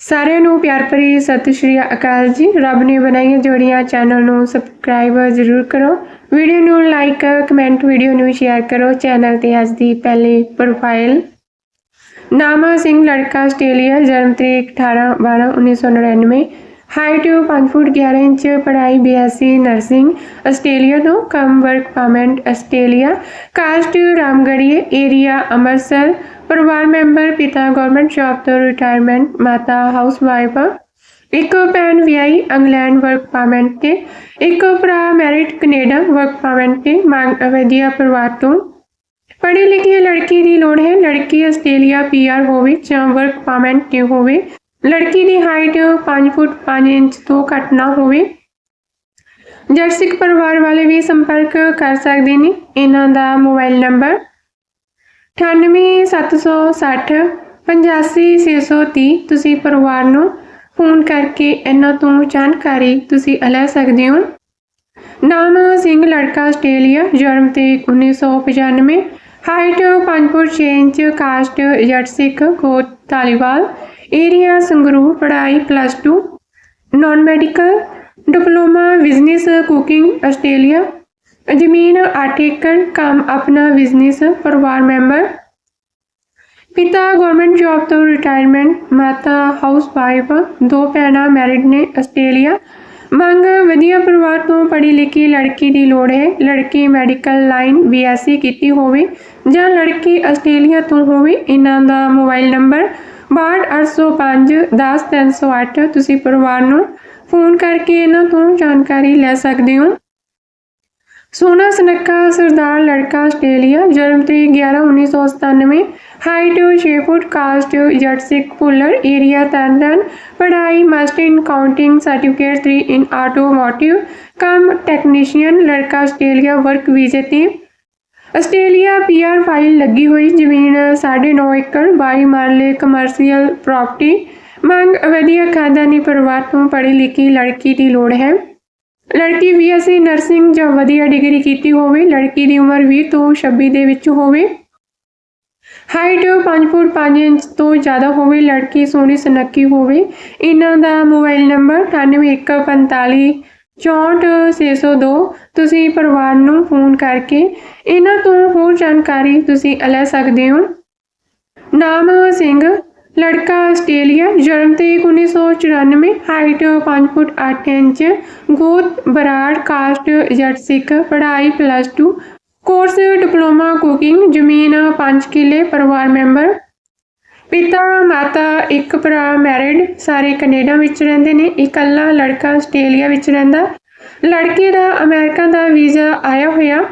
ਸਾਰਿਆਂ ਨੂੰ ਪਿਆਰ ਭਰੀ ਸਤਿ ਸ਼੍ਰੀ ਅਕਾਲ ਜੀ। ਰੱਬ ਨੇ ਬਣਾਈਆਂ ਜੋੜੀਆਂ ਚੈਨਲ ਨੂੰ ਸਬਸਕ੍ਰਾਈਬ ਜ਼ਰੂਰ ਕਰੋ। ਵੀਡੀਓ ਨੂੰ ਲਾਈਕ ਕਮੈਂਟ ਵੀਡੀਓ ਨੂੰ ਸ਼ੇਅਰ ਕਰੋ। ਚੈਨਲ ਤੇ ਅੱਜ ਦੀ ਪਹਿਲੀ ਪ੍ਰੋਫਾਈਲ ਨਾਮਾ ਸਿੰਘ, ਲੜਕਾ ਆਸਟ੍ਰੇਲੀਆ, ਜਨਮ ਤਰੀਕ 18 12 1999 ਹਾਈਟ 5 ਫੁੱਟ 11 ਇੰਚ ਪੜ੍ਹਾਈ ਬੀਐਸਸੀ ਨਰਸਿੰਗ ਆਸਟ੍ਰੇਲੀਆ ਤੋਂ cum work permit Australia caste ਰਾਮਗੜੀਏ area Amritsar ਪਰਿਵਾਰ ਮੈਂਬਰ ਪਿਤਾ ਗਵਰਨਮੈਂਟ ਜੌਬ ਤੋਂ ਰਿਟਾਇਰਮੈਂਟ ਮਾਤਾ ਹਾਊਸਵਾਈਫ ਇੱਕ ਭੈਣ ਵਿਆਹੀ ਇੰਗਲੈਂਡ ਵਰਕ ਪਰਮਿਟ ਤੇ, ਇੱਕ ਭਰਾ ਮੈਰਿਟ ਕੈਨੇਡਾ ਵਰਕ ਪਰਮਿਟ ਤੇ ਮੰਗ ਵਧੀਆ ਪਰਿਵਾਰ ਤੋਂ। ਪੜ੍ਹੀ ਲਿਖੀ ਲੜਕੀ ਦੀ ਲੋੜ ਹੈ, ਲੜਕੀ ਆਸਟ੍ਰੇਲੀਆ ਪੀਆਰ ਹੋਵੇ ਜਾਂ ਵਰਕ ਪਰਮਿਟ ਤੇ ਹੋਵੇ। ਲੜਕੀ ਦੀ ਹਾਈਟ 5 ਫੁੱਟ 5 ਇੰਚ ਤੋਂ ਘੱਟ ਨਾ ਹੋਵੇ। ਜੱਟ ਪਰਿਵਾਰ ਵਾਲੇ ਵੀ ਸੰਪਰਕ ਕਰ ਸਕਦੇ ਨੇ, ਇਹਨਾਂ ਦਾ ਮੋਬਾਈਲ ਨੰਬਰ 98760 85630 ਤੁਸੀਂ ਪਰਿਵਾਰ ਨੂੰ ਫੋਨ ਕਰਕੇ ਇਹਨਾਂ ਤੋਂ ਜਾਣਕਾਰੀ ਤੁਸੀਂ ਲੈ ਸਕਦੇ ਹੋ। ਨਾਮ ਸਿੰਘ, ਲੜਕਾ ਆਸਟ੍ਰੇਲੀਆ, ਜਨਮ ਤੇ 1995 ਹਾਈਟ 5 ਫੁੱਟ 6 ਇੰਚ ਕਾਸਟ ਜੱਟ ਕੋਟ ਤਾਲੀਵਾਲ ਏਰੀਆ ਸੰਗਰੂਰ ਪੜ੍ਹਾਈ plus 2 non medical diploma business cooking Australia ਜ਼ਮੀਨ 8 ਏਕੜ, ਕੰਮ ਆਪਣਾ ਬਿਜ਼ਨਸ ਪਰਿਵਾਰ ਮੈਂਬਰ ਪਿਤਾ ਗਵਰਨਮੈਂਟ ਜੌਬ ਤੋਂ ਰਿਟਾਇਰਮੈਂਟ ਮਾਤਾ ਹਾਊਸ ਵਾਈਫ ਦੋ ਭੈਣਾਂ ਮੈਰਿਡ ਨੇ ਆਸਟ੍ਰੇਲੀਆ ਮੰਗ ਵਧੀਆ ਪਰਿਵਾਰ ਤੋਂ ਪੜ੍ਹੀ ਲਿਖੀ ਲੜਕੀ ਦੀ ਲੋੜ ਹੈ, ਲੜਕੀ ਮੈਡੀਕਲ ਲਾਈਨ ਬੀਐਸਸੀ ਕੀਤੀ ਹੋਵੇ ਜਾਂ ਲੜਕੀ ਆਸਟ੍ਰੇਲੀਆ ਤੋਂ ਹੋਵੇ, ਇਹਨਾਂ ਦਾ ਮੋਬਾਈਲ ਨੰਬਰ 62805 10308 ਤੁਸੀਂ ਪਰਿਵਾਰ ਨੂੰ ਫੋਨ ਕਰਕੇ ਇਹਨਾਂ ਤੋਂ ਜਾਣਕਾਰੀ ਲੈ ਸਕਦੇ ਹੋ। ਸੋਨਾ ਸਨੱਕਾ ਸਰਦਾਰ ਲੜਕਾ ਆਸਟ੍ਰੇਲੀਆ, ਜਨਮ ਤਰੀਕ 11 1997 ਹਾਈਟ 6 ਫੁੱਟ, ਕਾਸਟ ਜੱਟ ਸਿੱਖ ਪੁੱਲਰ, ਏਰੀਆ ਤਰਨਤਾਰਨ ਪੜ੍ਹਾਈ, master in counting certificate 3 in automotive ਕੰਮ ਟੈਕਨੀਸ਼ੀਅਨ, ਲੜਕਾ ਆਸਟ੍ਰੇਲੀਆ, ਵਰਕ ਵੀਜ਼ੇ ਤੇ ਆਸਟ੍ਰੇਲੀਆ ਪੀਆਰ ਫਾਈਲ ਲੱਗੀ ਹੋਈ ਜ਼ਮੀਨ 9.5 ਏਕੜ 22 ਮਰਲੇ ਕਮਰਸ਼ੀਅਲ ਪ੍ਰਾਪਰਟੀ ਮੰਗ ਵਧੀਆ ਖਾਨਦਾਨੀ ਪਰਿਵਾਰ ਤੋਂ ਪੜ੍ਹੀ ਲਿਖੀ ਲੜਕੀ ਦੀ ਲੋੜ ਹੈ। ਲੜਕੀ ਬੀਐਸਸੀ ਨਰਸਿੰਗ ਜਾਂ ਵਧੀਆ ਡਿਗਰੀ ਕੀਤੀ ਹੋਵੇ, ਲੜਕੀ ਦੀ ਉਮਰ 20 ਤੋਂ 26 ਦੇ ਵਿੱਚ ਹੋਵੇ। ਹਾਈਟ 5 ਫੁੱਟ 5 ਇੰਚ ਤੋਂ ਜ਼ਿਆਦਾ ਹੋਵੇ, ਲੜਕੀ ਸੋਹਣੀ ਸੁਨੱਖੀ ਹੋਵੇ। ਇਹਨਾਂ ਦਾ ਮੋਬਾਈਲ ਨੰਬਰ 9145 64602 ਤੁਸੀਂ ਪਰਿਵਾਰ ਨੂੰ ਫੋਨ ਕਰਕੇ ਇਹਨਾਂ ਤੋਂ ਹੋਰ ਜਾਣਕਾਰੀ ਤੁਸੀਂ ਲੈ ਸਕਦੇ ਹੋ। ਨਾਮ ਸਿੰਘ, ਲੜਕਾ ਆਸਟ੍ਰੇਲੀਆ, ਜਨਮ ਤਰੀਕ 1994 ਹਾਈਟ 5 ਫੁੱਟ 8 ਇੰਚ, ਗੋਤ ਬਰਾੜ ਕਾਸਟ ਜੱਟ ਸਿੱਖ, ਪੜ੍ਹਾਈ ਪਲੱਸ 2 ਕੋਰਸ ਡਿਪਲੋਮਾ ਕੁਕਿੰਗ ਜ਼ਮੀਨ 5 ਕਿੱਲੇ, ਪਰਿਵਾਰ ਮੈਂਬਰ ਪਿਤਾ, ਮਾਤਾ, ਇੱਕ ਭਰਾ ਮੈਰਿਡ ਸਾਰੇ ਕੈਨੇਡਾ ਵਿੱਚ ਰਹਿੰਦੇ ਨੇ। ਇਕੱਲਾ ਲੜਕਾ ਆਸਟ੍ਰੇਲੀਆ ਵਿੱਚ ਰਹਿੰਦਾ। ਲੜਕੇ ਦਾ ਅਮਰੀਕਾ ਦਾ ਵੀਜ਼ਾ ਆਇਆ ਹੋਇਆ।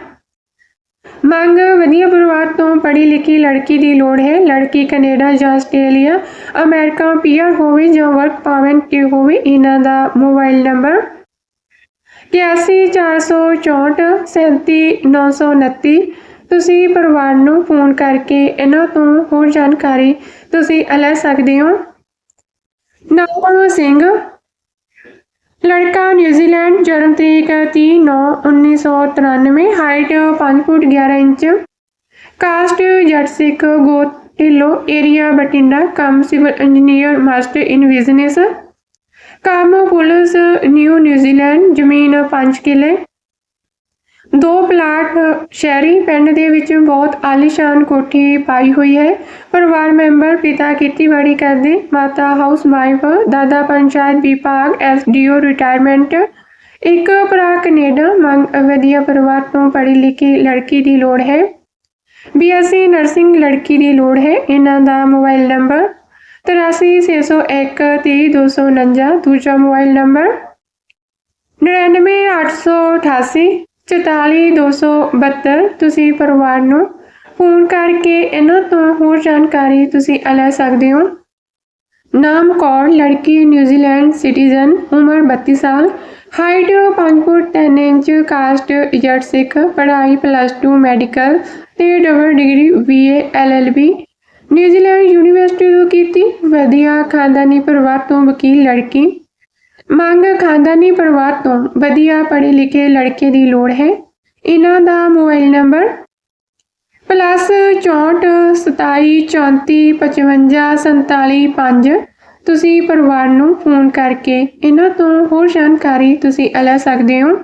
ਮੰਗ ਵਧੀਆ ਪਰਿਵਾਰ ਤੋਂ ਪੜ੍ਹੀ ਲਿਖੀ ਲੜਕੀ ਦੀ ਲੋੜ ਹੈ। ਲੜਕੀ ਕੈਨੇਡਾ ਜਾਂ ਆਸਟ੍ਰੇਲੀਆ, ਅਮਰੀਕਾ ਪੀਆਰ ਹੋਵੇ ਜਾਂ ਵਰਕ ਪਰਮਿਟ ਤੇ ਹੋਵੇ, ਇਹਨਾਂ ਦਾ ਮੋਬਾਈਲ ਨੰਬਰ 814464 37929 ਤੁਸੀਂ ਪਰਿਵਾਰ ਨੂੰ ਫੋਨ ਕਰਕੇ ਇਹਨਾਂ ਤੋਂ ਹੋਰ ਜਾਣਕਾਰੀ ਤੁਸੀਂ ਲੈ ਸਕਦੇ ਹੋ। ਨਾਮ ਸਿੰਘ, ਲੜਕਾ ਨਿਊਜ਼ੀਲੈਂਡ, ਜਨਮ ਤਰੀਕ 30/9/1993 ਹਾਈਟ 5 ਫੁੱਟ 11 ਇੰਚ, ਕਾਸਟ ਜੱਟ ਸਿੱਖ ਗੋਤ ਢਿੱਲੋ ਏਰੀਆ ਬਟਿੰਡਾ ਕੰਮ civil engineer, master in business, ਕੰਮ ਪੁਲਿਸ, ਨਿਊ ਨਿਊਜ਼ੀਲੈਂਡ, ਜ਼ਮੀਨ 5 ਕਿੱਲੇ ਦੋ ਪਲਾਟ ਸ਼ਹਿਰੀ ਪਿੰਡ ਦੇ ਵਿੱਚ ਬਹੁਤ ਆਲੀਸ਼ਾਨ ਕੋਠੀ ਪਾਈ ਹੋਈ ਹੈ। ਪਰਿਵਾਰ ਮੈਂਬਰ ਪਿਤਾ ਖੇਤੀਬਾੜੀ ਕਰਦੇ, ਮਾਤਾ ਹਾਊਸ ਵਾਈਫ ਦਾਦਾ ਪੰਚਾਇਤ ਵਿਭਾਗ ਐਸਡੀਓ ਰਿਟਾਇਰਮੈਂਟ ਇੱਕ ਭਰਾ ਕੈਨੇਡਾ, ਮੰਗ ਵਧੀਆ ਪਰਿਵਾਰ ਤੋਂ ਪੜ੍ਹੀ ਲਿਖੀ ਲੜਕੀ ਦੀ ਲੋੜ ਹੈ। ਬੀਐਸਸੀ ਨਰਸਿੰਗ ਲੜਕੀ ਦੀ ਲੋੜ ਹੈ। ਇਹਨਾਂ ਦਾ ਮੋਬਾਈਲ ਨੰਬਰ 8361 30249 ਦੂਜਾ ਮੋਬਾਈਲ ਨੰਬਰ 99888 44272 ਤੁਸੀਂ ਪਰਿਵਾਰ ਨੂੰ ਫੋਨ ਕਰਕੇ ਇਹਨਾਂ ਤੋਂ ਹੋਰ ਜਾਣਕਾਰੀ ਤੁਸੀਂ ਲੈ ਸਕਦੇ ਹੋ। ਨਾਮ ਕੌਰ, ਲੜਕੀ, ਨਿਊਜ਼ੀਲੈਂਡ ਸਿਟੀਜ਼ਨ, ਉਮਰ 32 ਸਾਲ। ਹਾਈਟ 5 ਫੁੱਟ 10 ਇੰਚ, ਕਾਸਟ ਜੱਟ ਸਿੱਖ, ਪੜ੍ਹਾਈ ਪਲੱਸ 2 ਮੈਡੀਕਲ ਤੇ double degree BA LLB New Zealand university ਤੋਂ ਕੀਤੀ ਵਧੀਆ ਖਾਨਦਾਨੀ ਪਰਿਵਾਰ ਤੋਂ ਵਕੀਲ ਲੜਕੀ। ਮੰਗ ਖਾਨਦਾਨੀ ਪਰਿਵਾਰ ਤੋਂ ਵਧੀਆ ਪੜ੍ਹੇ ਲਿਖੇ ਲੜਕੇ ਦੀ ਲੋੜ ਹੈ। ਇਹਨਾਂ ਦਾ ਮੋਬਾਈਲ ਨੰਬਰ ਪਲੱਸ 64 27 34 55 47 5 ਤੁਸੀਂ ਪਰਿਵਾਰ ਨੂੰ ਫੋਨ ਕਰਕੇ ਇਹਨਾਂ ਤੋਂ ਹੋਰ ਜਾਣਕਾਰੀ ਤੁਸੀਂ ਲੈ ਸਕਦੇ ਹੋ।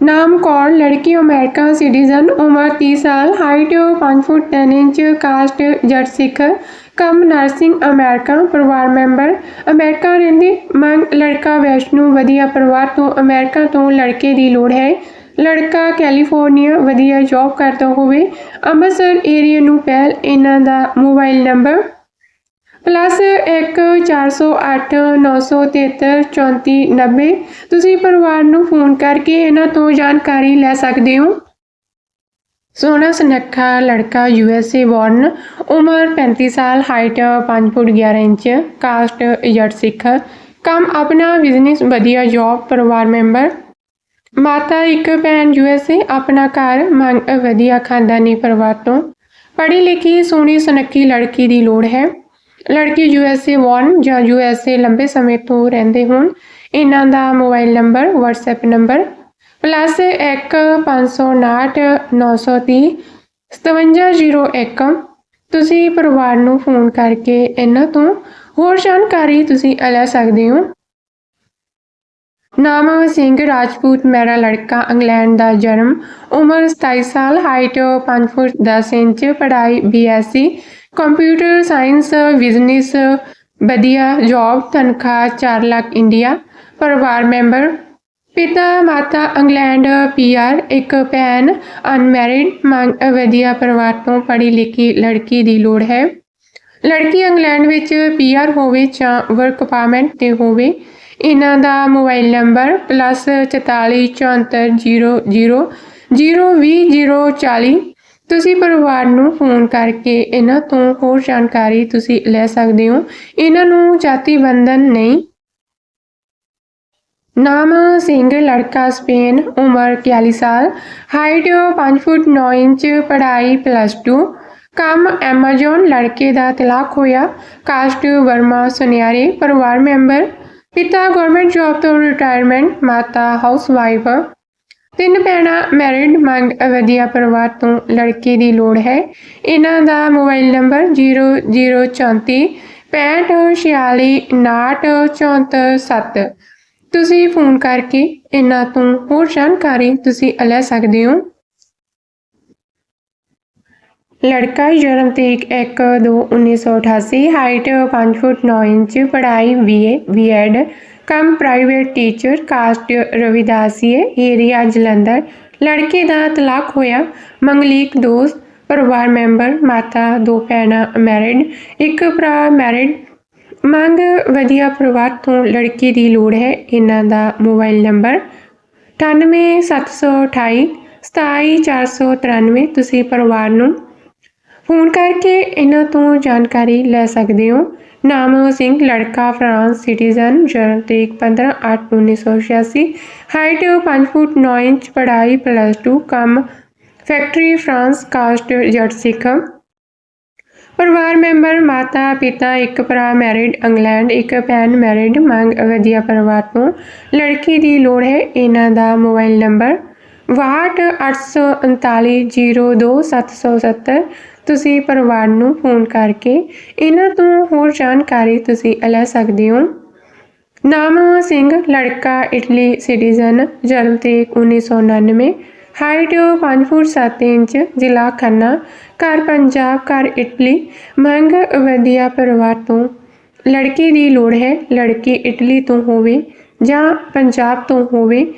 ਨਾਮ ਕੌਰ, ਲੜਕੀ ਅਮਰੀਕਾ ਸਿਟੀਜ਼ਨ, ਉਮਰ 30 ਸਾਲ, ਹਾਈਟ 5 ਫੁੱਟ 10 ਇੰਚ, ਕਾਸਟ ਜੱਟ ਸਿੱਖ। ਕੰਮ ਨਰਸਿੰਗ ਅਮਰੀਕਾ ਪਰਿਵਾਰ ਮੈਂਬਰ। ਅਮਰੀਕਾ ਰਹਿੰਦੇ ਮੰਗ ਲੜਕਾ ਵੈਸ਼ਨੂ ਵਧੀਆ ਪਰਿਵਾਰ ਤੋਂ ਅਮਰੀਕਾ ਤੋਂ ਲੜਕੇ ਦੀ ਲੋੜ ਹੈ। ਲੜਕਾ ਕੈਲੀਫੋਰਨੀਆ ਵਧੀਆ ਜੌਬ ਕਰਦਾ ਹੋਵੇ। ਅੰਮ੍ਰਿਤਸਰ ਏਰੀਆ ਨੂੰ ਪਹਿਲ ਇਹਨਾਂ ਦਾ ਮੋਬਾਈਲ ਨੰਬਰ ਪਲੱਸ 1 408 973 34 90 ਤੁਸੀਂ ਪਰਿਵਾਰ ਨੂੰ ਫੋਨ ਕਰਕੇ ਇਹਨਾਂ ਤੋਂ ਜਾਣਕਾਰੀ ਲੈ ਸਕਦੇ ਹੋ। ਸੋਹਣਾ ਸੁਨੱਖਾ ਲੜਕਾ ਯੂ ਐਸ ਏ ਬੌਰਨ ਉਮਰ 35 ਸਾਲ ਹਾਈਟ 5 ਫੁੱਟ 11 ਇੰਚ ਕਾਸਟ ਜੱਟ ਸਿੱਖ, ਕੰਮ ਆਪਣਾ ਬਿਜ਼ਨਸ ਵਧੀਆ ਜੌਬ ਪਰਿਵਾਰ ਮੈਂਬਰ ਮਾਤਾ ਇੱਕ ਭੈਣ ਯੂ ਐਸ ਏ, ਆਪਣਾ ਘਰ, ਮੰਗ ਵਧੀਆ ਖਾਨਦਾਨੀ ਪਰਿਵਾਰ ਤੋਂ। ਪੜ੍ਹੀ ਲਿਖੀ, ਸੋਹਣੀ ਸੁਨੱਖੀ ਲੜਕੀ ਦੀ ਲੋੜ ਹੈ। ਲੜਕੀ ਯੂ ਐਸ ਏ ਵਨ ਜਾਂ ਯੂ ਐਸ ਏ ਲੰਬੇ ਸਮੇਂ ਤੋਂ ਰਹਿੰਦੇ ਹੋਣ। ਇਹਨਾਂ ਦਾ mobile number WhatsApp number plus 1 559 930 5701 ਤੁਸੀਂ ਪਰਿਵਾਰ ਨੂੰ ਫੋਨ ਕਰਕੇ ਇਹਨਾਂ ਤੋਂ ਹੋਰ ਜਾਣਕਾਰੀ ਤੁਸੀਂ ਲੈ ਸਕਦੇ ਹੋ। ਨਾਮ ਸਿੰਘ ਰਾਜਪੂਤ, ਮੇਰਾ ਲੜਕਾ, ਇੰਗਲੈਂਡ ਦਾ ਜਨਮ, ਉਮਰ 27 ਸਾਲ, ਹਾਈਟ 5 ਫੁੱਟ 10 ਇੰਚ, ਪੜ੍ਹਾਈ ਬੀਐਸਸੀ ਕੰਪਿਊਟਰ ਸਾਇੰਸ ਬਿਜ਼ਨਸ ਵਧੀਆ ਜੌਬ ਤਨਖਾਹ 4 ਲੱਖ ਇੰਡੀਆ, ਪਰਿਵਾਰ ਮੈਂਬਰ ਪਿਤਾ ਮਾਤਾ ਇੰਗਲੈਂਡ ਪੀਆਰ, ਇੱਕ ਭੈਣ ਅਨਮੈਰਿਡ, ਮੰਗ ਵਧੀਆ ਪਰਿਵਾਰ ਤੋਂ ਪੜ੍ਹੀ ਲਿਖੀ ਲੜਕੀ ਦੀ ਲੋੜ ਹੈ। ਲੜਕੀ ਇੰਗਲੈਂਡ ਵਿੱਚ ਪੀਆਰ ਹੋਵੇ ਜਾਂ ਵਰਕ ਪਰਮਿਟ ਤੇ ਹੋਵੇ, ਇਹਨਾਂ ਦਾ ਮੋਬਾਈਲ ਨੰਬਰ ਪਲੱਸ 44 74 00 020 ਤੁਸੀਂ ਪਰਿਵਾਰ ਨੂੰ ਫੋਨ ਕਰਕੇ ਇਹਨਾਂ ਤੋਂ ਹੋਰ ਜਾਣਕਾਰੀ ਤੁਸੀਂ ਲੈ ਸਕਦੇ ਹੋ। ਇਹਨਾਂ ਨੂੰ ਜਾਤੀ ਬੰਧਨ ਨਹੀਂ ਨਾਮ ਸਿੰਘ ਲੜਕਾ ਸਪੇਨ ਉਮਰ 41 ਸਾਲ ਹਾਈਟ 5 ਫੁੱਟ 9 ਇੰਚ, ਪੜ੍ਹਾਈ ਪਲੱਸ 2 ਕੰਮ ਐਮਾਜ਼ਨ ਲੜਕੇ ਦਾ ਤਲਾਕ ਹੋਇਆ। ਕਾਸਟ ਵਰਮਾ ਸੁਨਿਆਰੇ, ਪਰਿਵਾਰ ਮੈਂਬਰ ਪਿਤਾ ਗਵਰਨਮੈਂਟ ਜੌਬ ਤੋਂ ਰਿਟਾਇਰਮੈਂਟ ਮਾਤਾ ਹਾਊਸਵਾਈਫ ਤਿੰਨ ਭੈਣਾਂ ਮੈਰਿਡ ਮੰਗ ਵਧੀਆ ਪਰਿਵਾਰ ਤੋਂ ਲੜਕੇ ਦੀ ਲੋੜ ਹੈ। ਇਹਨਾਂ ਦਾ ਮੋਬਾਈਲ ਨੰਬਰ 0034 6546 944 ਤੁਸੀਂ ਫੋਨ ਕਰਕੇ ਇਹਨਾਂ ਤੋਂ ਹੋਰ ਜਾਣਕਾਰੀ ਤੁਸੀਂ ਲੈ ਸਕਦੇ ਹੋ। ਲੜਕਾ ਜਨਮ ਤਰੀਕ 1 2 1988 ਹਾਈਟ 5 ਫੁੱਟ 9 ਇੰਚ, ਪੜ੍ਹਾਈ ਬੀਏ ਬੀਐਡ ਕੰਮ ਪ੍ਰਾਈਵੇਟ ਟੀਚਰ ਕਾਸਟ ਰਵਿਦਾਸੀਏ ਏਰੀਆ ਜਲੰਧਰ। ਲੜਕੇ ਦਾ ਤਲਾਕ ਹੋਇਆ, ਮੰਗਲੀਕ ਦੋਸਤ, ਪਰਿਵਾਰ ਮੈਂਬਰ, ਮਾਤਾ, ਦੋ ਭੈਣਾਂ ਮੈਰਿਡ ਇੱਕ ਭਰਾ ਮੈਰਿਡ ਮੰਗ ਵਧੀਆ ਪਰਿਵਾਰ ਤੋਂ ਲੜਕੀ ਦੀ ਲੋੜ ਹੈ, ਇਹਨਾਂ ਦਾ ਮੋਬਾਈਲ ਨੰਬਰ 98728 27493 ਤੁਸੀਂ ਪਰਿਵਾਰ ਨੂੰ ਫੋਨ ਕਰਕੇ ਇਹਨਾਂ ਤੋਂ ਜਾਣਕਾਰੀ ਲੈ ਸਕਦੇ ਹੋ। ਨਾਮ ਸਿੰਘ, ਲੜਕਾ, ਫਰਾਂਸ ਸਿਟੀਜ਼ਨ, ਜਨਮ ਤਰੀਕ 15/8/1986 ਹਾਈਟ 5 ਫੁੱਟ 9 ਇੰਚ, ਪੜ੍ਹਾਈ ਪਲੱਸ 2 ਕੰਮ ਫੈਕਟਰੀ, ਫਰਾਂਸ, ਕਾਸਟ, ਜੱਟ ਸਿੱਖ ਪਰਿਵਾਰ ਮੈਂਬਰ, ਮਾਤਾ, ਪਿਤਾ, ਇੱਕ ਭਰਾ ਮੈਰਿਡ ਇੰਗਲੈਂਡ, ਇੱਕ ਭੈਣ ਮੈਰਿਡ ਮੰਗ ਵਧੀਆ ਪਰਿਵਾਰ ਤੋਂ। ਲੜਕੀ ਦੀ ਲੋੜ ਹੈ ਇਹਨਾਂ ਦਾ ਮੋਬਾਈਲ ਨੰਬਰ 6289302770 ਤੁਸੀਂ ਪਰਿਵਾਰ ਨੂੰ ਫੋਨ ਕਰਕੇ ਇਹਨਾਂ ਤੋਂ ਹੋਰ ਜਾਣਕਾਰੀ ਤੁਸੀਂ ਲੈ ਸਕਦੇ ਹੋ। ਨਾਮ ਸਿੰਘ, ਲੜਕਾ, ਇਟਲੀ ਸਿਟੀਜ਼ਨ ਜਨਮ ਤਰੀਕ 1999 ਹਾਈਟ 5 ਫੁੱਟ 7 ਇੰਚ, ਜ਼ਿਲ੍ਹਾ ਖੰਨਾ। ਘਰ ਪੰਜਾਬ, ਘਰ ਇਟਲੀ। ਮੰਗ ਵਧੀਆ ਪਰਿਵਾਰ ਤੋਂ। ਲੜਕੀ ਦੀ ਲੋੜ ਹੈ, ਲੜਕੀ ਇਟਲੀ ਤੋਂ ਹੋਵੇ ਜਾਂ ਪੰਜਾਬ ਤੋਂ ਹੋਵੇ।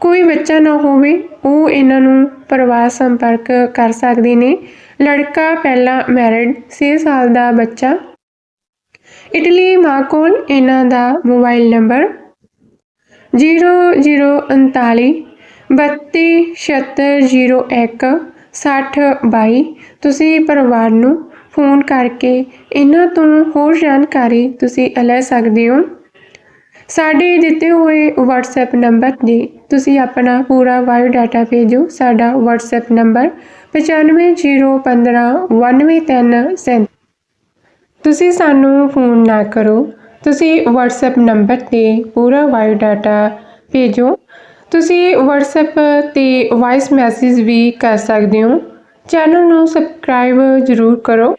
ਕੋਈ ਬੱਚਾ ਨਾ ਹੋਵੇ, ਉਹ ਇਹਨਾਂ ਨੂੰ ਪਰਿਵਾਰ ਸੰਪਰਕ ਕਰ ਸਕਦੇ ਨੇ। ਲੜਕਾ ਪਹਿਲਾਂ ਮੈਰਿਡ 6 ਸਾਲ ਦਾ ਬੱਚਾ। ਇਟਲੀ ਮਾਂ ਕੋਲ ਇਹਨਾਂ ਦਾ ਮੋਬਾਈਲ ਨੰਬਰ 0039 32 7601 6022 ਤੁਸੀਂ ਪਰਿਵਾਰ ਨੂੰ ਫੋਨ ਕਰਕੇ ਇਹਨਾਂ ਤੋਂ ਹੋਰ ਜਾਣਕਾਰੀ ਤੁਸੀਂ ਲੈ ਸਕਦੇ ਹੋ। ਸਾਡੇ ਦਿੱਤੇ ਹੋਏ WhatsApp ਨੰਬਰ ਤੇ ਤੁਸੀਂ ਆਪਣਾ ਪੂਰਾ ਬਾਇਓ ਡਾਟਾ ਭੇਜੋ। ਸਾਡਾ WhatsApp ਨੰਬਰ 9501599337 ਤੁਸੀਂ ਸਾਨੂੰ ਫੋਨ ਨਾ ਕਰੋ। ਤੁਸੀਂ WhatsApp ਨੰਬਰ ਤੇ ਪੂਰਾ ਬਾਇਓ ਡਾਟਾ ਭੇਜੋ। ਤੁਸੀਂ WhatsApp ਤੇ ਵਾਇਸ ਮੈਸੇਜ ਵੀ ਕਰ ਸਕਦੇ ਹੋ। ਚੈਨਲ ਨੂੰ ਸਬਸਕ੍ਰਾਈਬ ਜ਼ਰੂਰ ਕਰੋ।